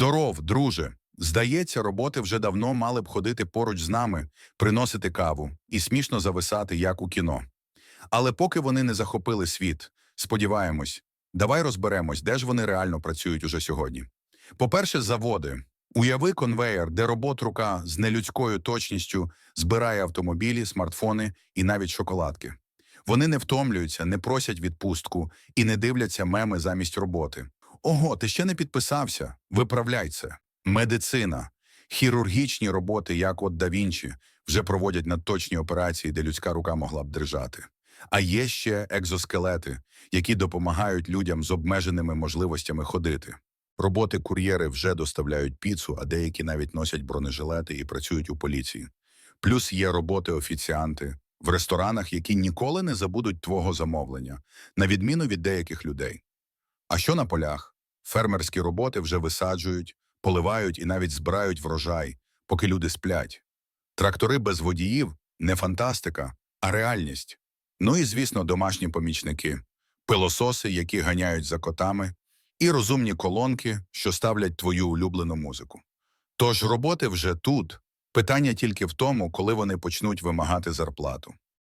Здоров, друже. Здається, роботи вже давно мали б ходити поруч з нами, приносити каву і смішно зависати, як у кіно. Але поки вони не захопили світ, сподіваємось, давай розберемось, де ж вони реально працюють уже сьогодні. По-перше, заводи. Уяви конвеєр, де робот-рука з нелюдською точністю збирає автомобілі, смартфони і навіть шоколадки. Вони не втомлюються, не просять відпустку і не дивляться меми замість роботи. Ого, ти ще не підписався? Виправляй це. Медицина. Хірургічні роботи, як от да Вінчі, вже проводять надточні операції, де людська рука могла б держати. А є ще екзоскелети, які допомагають людям з обмеженими можливостями ходити. Роботи-кур'єри вже доставляють піцу, а деякі навіть носять бронежилети і працюють у поліції. Плюс є роботи-офіціанти в ресторанах, які ніколи не забудуть твого замовлення, на відміну від деяких людей. А що на полях? Фермерські роботи вже висаджують, поливають і навіть збирають врожай, поки люди сплять. Трактори без водіїв не фантастика, а реальність. Ну і, звісно, домашні помічники, пилососи, які ганяють за котами, і розумні колонки, що ставлять твою улюблену музику. Тож роботи вже тут. Питання тільки в тому, коли вони почнуть вимагати зарплату.